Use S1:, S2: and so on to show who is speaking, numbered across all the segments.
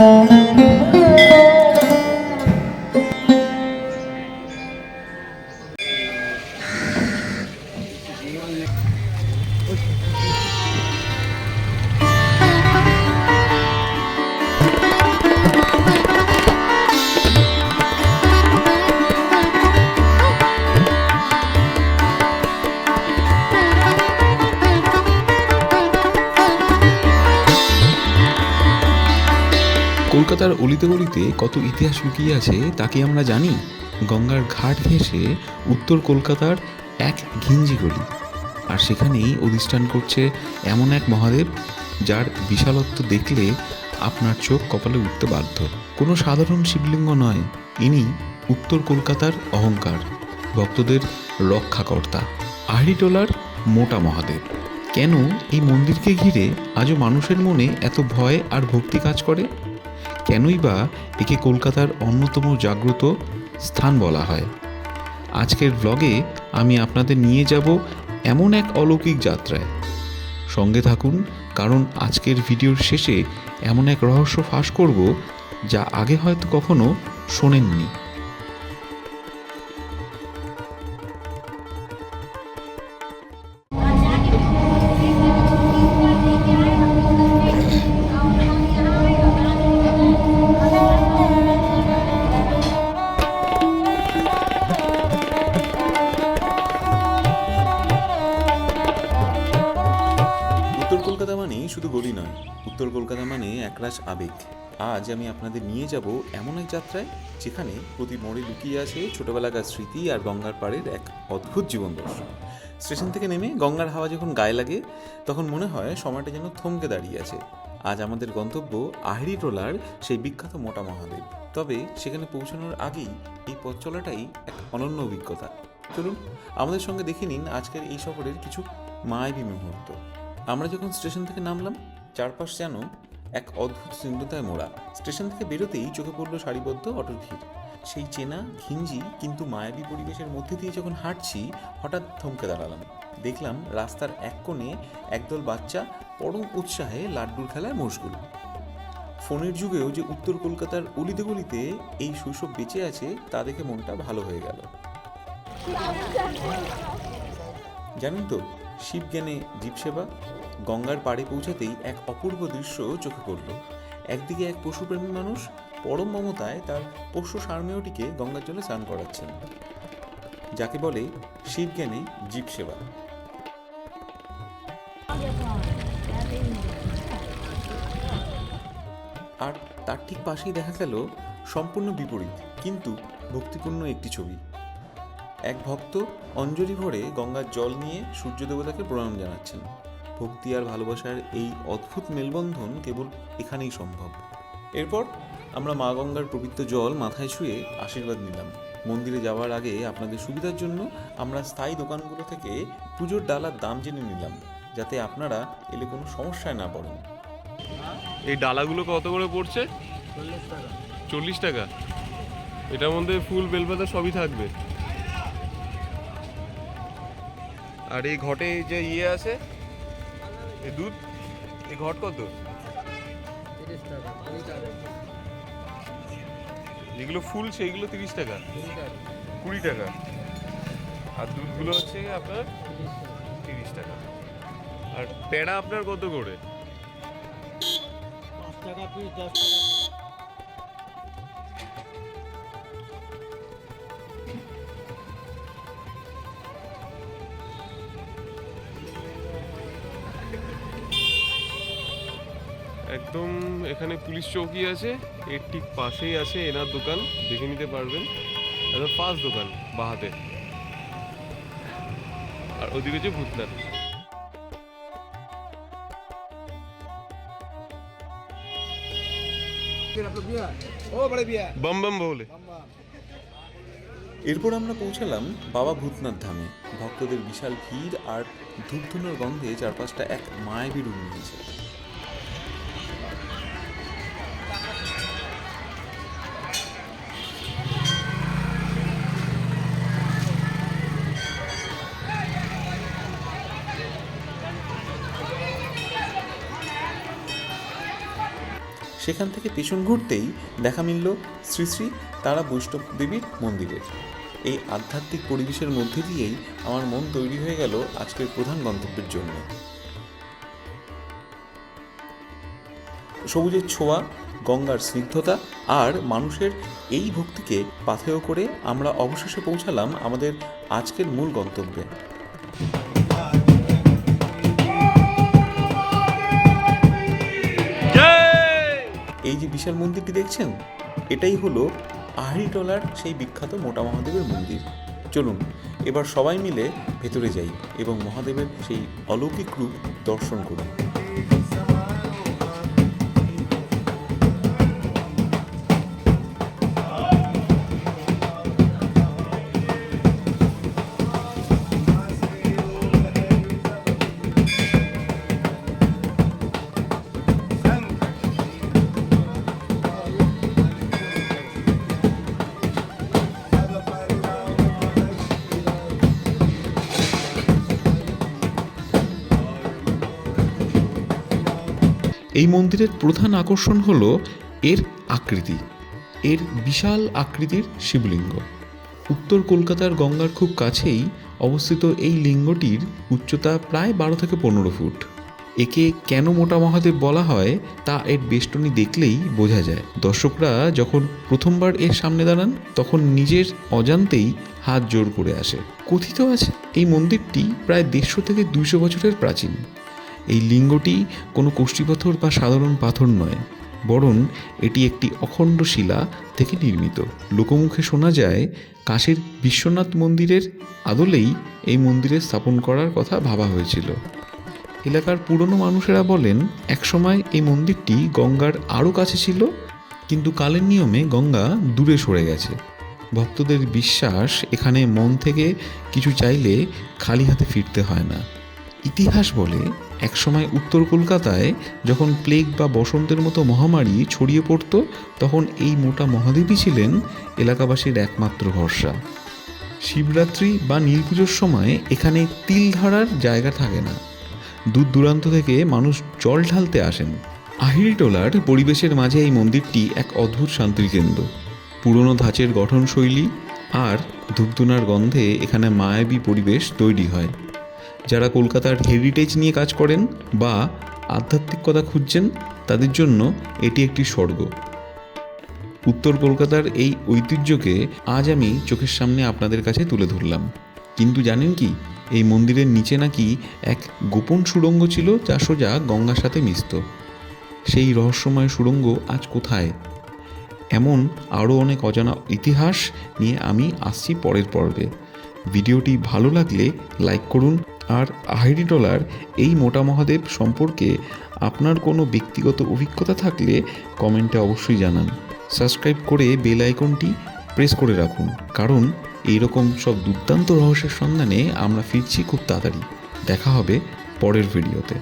S1: Thank you. কলকাতার অলিতে গলিতে কত ইতিহাস লুকিয়ে আছে তা কি আমরা জানি? গঙ্গার ঘাট ঘেঁষে উত্তর কলকাতার এক ঘিঞ্জি গলি। আর সেখানেই অধিষ্ঠান করছে এমন এক মহাদেব, যার বিশালত্ব দেখলে আপনার চোখ কপালে উঠতে বাধ্য। কোনো সাধারণ শিবলিঙ্গ নয়, ইনি উত্তর কলকাতার অহংকার, ভক্তদের রক্ষাকর্তা আহরিটোলার মোটা মহাদেব। কেন এই মন্দিরকে ঘিরে আজও মানুষের মনে এত ভয় আর ভক্তি কাজ করে? কেনই বা একে কলকাতার অন্যতম জাগ্রত স্থান বলা হয়। আজকের ব্লগে আমি আপনাদের নিয়ে যাব এমন এক অলৌকিক যাত্রায়। সঙ্গে থাকুন, কারণ আজকের ভিডিওর শেষে এমন এক রহস্য ফাঁস করব যা আগে হয়তো কখনো শোনেননি। কলকাতা মানে একরাশ আবেগ। আজ আমি আপনাদের নিয়ে যাব এমন এক যাত্রায় যেখানে প্রতি মোড়ে লুকিয়ে আছে ছোটবেলাকার স্মৃতি আর গঙ্গার পাড়ের এক অদ্ভুত জীবন দর্শন। স্টেশন থেকে নেমে গঙ্গার হাওয়া যখন গায়ে লাগে, তখন মনে হয় সময়টা যেন থমকে দাঁড়িয়ে আছে। আজ আমাদের গন্তব্য আহরি টোলার, সেই বিখ্যাত মোটা মহাদেব। তবে সেখানে পৌঁছানোর আগেই এই পথ চলাটাই এক অনন্য অভিজ্ঞতা। চলুন, আমাদের সঙ্গে দেখে নিন আজকের এই সফরের কিছু মায়াবী মুহূর্ত। আমরা যখন স্টেশন থেকে নামলাম চারপাশ যেন এক অদ্ভুত শূন্যতায় মোড়া। স্টেশন থেকে বেরোতেই চোখে পড়ল সারিবদ্ধ অটোর ভিড়। সেই চেনা, ঘিঞ্জি, কিন্তু মায়াবী পরিবেশের মধ্যে দিয়ে যখন হাঁটছি, হঠাৎ থমকে দাঁড়ালাম। দেখলাম রাস্তার এক কোণে একদল বাচ্চা পরম উৎসাহে লাড্ডুর খেলায় মশগুল। ফোনের যুগেও যে উত্তর কলকাতার অলিতে গলিতে এই শৈশব বেঁচে আছে, তা দেখে মনটা ভালো হয়ে গেল। জানেন তো, শিবজ্ঞানে জীবসেবা গঙ্গার পাড়ে পৌঁছাতেই এক অপূর্ব দৃশ্য চোখে পড়ল। একদিকে এক পশুপ্রেমী মানুষ পরম মমতায় তার পোষ্য সারমেয়টিকে গঙ্গার জলে স্নান করাচ্ছেন। যাকে বলে শিবজ্ঞানে জীবসেবা আর তার ঠিক পাশেই দেখা গেল সম্পূর্ণ বিপরীত, কিন্তু ভক্তিপূর্ণ একটি ছবি। এক ভক্ত অঞ্জলি ভরে গঙ্গার জল নিয়ে সূর্য দেবতাকে প্রণাম জানাচ্ছেন। ভক্তি আর ভালোবাসার এই অদ্ভুত মেলবন্ধন কেবল এখানেই সম্ভব। এরপর আমরা মা গঙ্গার পবিত্র জল মাথায় ছুঁয়ে আশীর্বাদ নিলাম। মন্দিরে যাওয়ার আগে আপনাদের সুবিধার জন্য আমরা স্থায়ী দোকানগুলো থেকে পুজোর ডালার দাম জেনে নিলাম, যাতে আপনারা এলে কোনো সমস্যায় না পড়েন।
S2: এই ডালাগুলো কত করে পড়ছে? চল্লিশ টাকা। এটার মধ্যে ফুল, বেলপাতা সবই থাকবে। আর এই ঘটে যে ইয়ে আছে এই দুধ? এই ঘট কত যেগুলো ফুল সেইগুলো তিরিশ টাকা। কুড়ি টাকা। আর দুধগুলো হচ্ছে আপনার? তিরিশ টাকা। আর পেড়া আপনার কত করে?
S3: পাঁচ টাকা পিস দশ টাকা
S2: এখানে পুলিশ চৌকি আছে, এর ঠিক পাশেই আছে এনার দোকান, দেখে নিতে পারবেন। একদম ফার্স্ট দোকান, বাহাতে। আর ওদিকে হচ্ছে ভূতনাথ। বলে
S1: এরপর আমরা পৌঁছালাম বাবা ভূতনাথ ধামে। ভক্তদের বিশাল ভিড় আর ধূপধুনোর গন্ধে চারপাশটা এক মায়াবী রূপ নিয়েছে। সেখান থেকে পেছন ঘুরতেই দেখা মিলল শ্রী শ্রী তারা বৈষ্ণব দেবীর মন্দিরের। এই আধ্যাত্মিক পরিবেশের মধ্যে দিয়েই আমার মন তৈরি হয়ে গেল আজকের প্রধান গন্তব্যের জন্য। সবুজের ছোঁয়া, গঙ্গার স্নিগ্ধতা আর মানুষের এই ভক্তিকে পাথেয় করে আমরা অবশেষে পৌঁছালাম আমাদের আজকের মূল গন্তব্যে। বিশাল মন্দিরটি দেখছেন? এটাই হলো আহরিটলার সেই বিখ্যাত মোটা মহাদেবের মন্দির। চলুন, এবার সবাই মিলে ভেতরে যাই এবং মহাদেবের সেই অলৌকিক রূপ দর্শন করি এই মন্দিরের প্রধান আকর্ষণ হল এর আকৃতি। এর বিশাল আকৃতির শিবলিঙ্গ। উত্তর কলকাতার গঙ্গার খুব কাছেই অবস্থিত এই লিঙ্গটির উচ্চতা প্রায় বারো থেকে পনেরো ফুট। একে কেন মোটা মহাদেব বলা হয় তা এর বেষ্টনী দেখলেই বোঝা যায়। দর্শকরা যখন প্রথমবার এর সামনে দাঁড়ান, তখন নিজের অজান্তেই হাত জোর করে আসে। কথিত আছে, এই মন্দিরটি প্রায় দেড়শো থেকে দুইশো বছরের প্রাচীন। এই লিঙ্গটি কোনো কোষ্ঠীপাথর বা সাধারণ পাথর নয়, বরং এটি একটি অখণ্ড শিলা থেকে নির্মিত। লোকমুখে শোনা যায়, কাশীর বিশ্বনাথ মন্দিরের আদলেই এই মন্দিরে স্থাপন করার কথা ভাবা হয়েছিল। এলাকার পুরনো মানুষেরা বলেন, একসময় এই মন্দিরটি গঙ্গার আরও কাছে ছিল, কিন্তু কালের নিয়মে গঙ্গা দূরে সরে গেছে। ভক্তদের বিশ্বাস, এখানে মন থেকে কিছু চাইলে খালি হাতে ফিরতে হয় না। ইতিহাস বলে একসময় উত্তর কলকাতায় যখন প্লেগ বা বসন্তের মতো মহামারী ছড়িয়ে পড়ত, তখন এই মোটা মহাদেবী ছিলেন এলাকাবাসীর একমাত্র ভরসা। শিবরাত্রি বা নীলপুজোর সময় এখানে তিল ধারার জায়গা থাকে না। দূর দূরান্ত থেকে মানুষ জল ঢালতে আসেন। আহিরিটোলার পরিবেশের মাঝে এই মন্দিরটি এক অদ্ভুত শান্তির কেন্দ্র। পুরনো ধাঁচের গঠনশৈলী আর ধূপধুনার গন্ধে এখানে মায়াবী পরিবেশ তৈরি হয়। যারা কলকাতার হেরিটেজ নিয়ে কাজ করেন বা আধ্যাত্মিকতা খুঁজছেন, তাদের জন্য এটি একটি স্বর্গ। উত্তর কলকাতার এই ঐতিহ্যকে আজ আমি চোখের সামনে আপনাদের কাছে তুলে ধরলাম। কিন্তু জানেন কি, এই মন্দিরের নিচে নাকি এক গোপন সুড়ঙ্গ ছিল যা সোজা গঙ্গার সাথে মিশত। সেই রহস্যময় সুড়ঙ্গ আজ কোথায়? এমন আরও অনেক অজানা ইতিহাস নিয়ে আমি আসছি পরের পর্বে। ভিডিওটি ভালো লাগলে লাইক করুন আর আহেরি ডলার এই মোটা মহাদেব সম্পর্কে আপনার কোনো ব্যক্তিগত অভিজ্ঞতা থাকলে কমেন্টে অবশ্যই জানান। সাবস্ক্রাইব করে বেল আইকনটি প্রেস করে রাখুন, কারণ এইরকম সব দুর্দান্ত রহস্যের সন্ধানে আমরা ফিরছি খুব তাড়াতাড়ি। দেখা হবে পরের ভিডিওতে।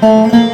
S4: Música